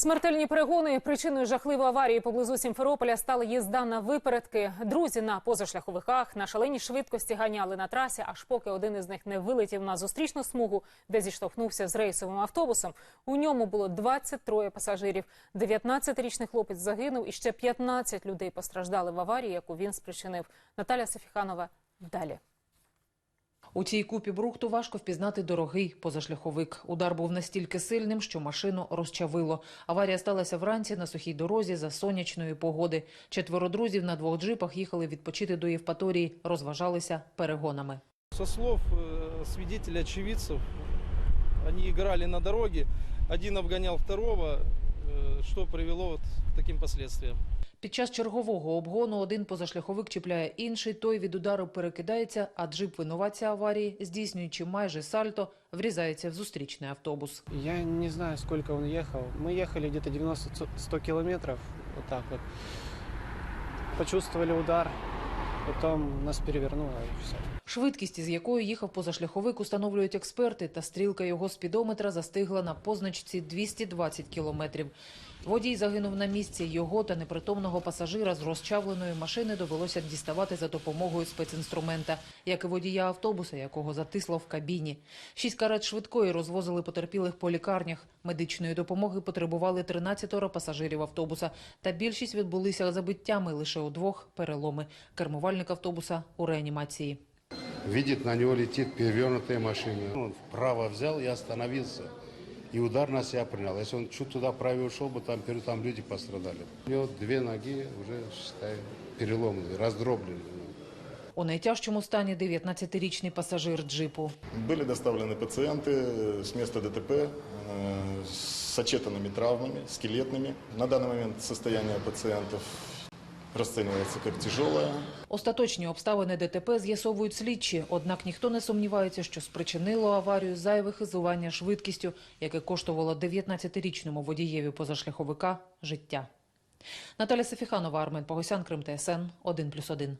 Смертельні перегони причиною жахливої аварії поблизу Сімферополя стала їзда на випередки. Друзі на позашляховиках на шаленій швидкості ганяли на трасі, аж поки один із них не вилетів на зустрічну смугу, де зіштовхнувся з рейсовим автобусом. У ньому було 23 пасажирів. 19-річний хлопець загинув, і ще 15 людей постраждали в аварії, яку він спричинив. Наталя Сафіханова далі. У цій купі брухту важко впізнати дорогий позашляховик. Удар був настільки сильним, що машину розчавило. Аварія сталася вранці на сухій дорозі за сонячної погоди. Четверо друзів на двох джипах їхали відпочити до Євпаторії, розважалися перегонами. Со слов э, свидетелей очевидцев, они играли на дороге, один обгонял второго, что привело вот к таким последствиям. Під час чергового обгону один позашляховик чіпляє інший, той від удару перекидається, а джип винуватця аварії, здійснюючи майже сальто, врізається в зустрічний автобус. Я не знаю, сколько он ехал. Мы ехали где-то 90-100 километров, вот так вот. Почувствовали удар, потом нас перевернуло и все. Швидкість, із якою їхав позашляховик, установлюють експерти, та стрілка його спідометра застигла на позначці 220 кілометрів. Водій загинув на місці. Його та непритомного пасажира з розчавленої машини довелося діставати за допомогою спецінструмента, як і водія автобуса, якого затисло в кабіні. Шість карет швидкої розвозили потерпілих по лікарнях. Медичної допомоги потребували 13 пасажирів автобуса, та більшість відбулися забиттями лише у двох переломи. Кермувальник автобуса у реанімації. Видит, на него летит перевернутая машина. Он вправо взял и остановился. И удар на себя принял. Если он чуть туда правее ушел бы, там, там люди пострадали. У него две ноги уже, считай, переломанные, раздробленные. У найтяжчому стані 19-річний пасажир джипу. Были доставлены пациенты с места ДТП э, с сочетанными травмами, скелетными. На данный момент состояние пациентов расценивается как тяжелое. Остаточні обставини ДТП з'ясовують слідчі, однак ніхто не сумнівається, що спричинило аварію зайве хизування швидкістю, яке коштувало 19-річному водієві позашляховика життя. Наталя Сефіханова, Армен Погосян, Крим ТСН, 1+,1.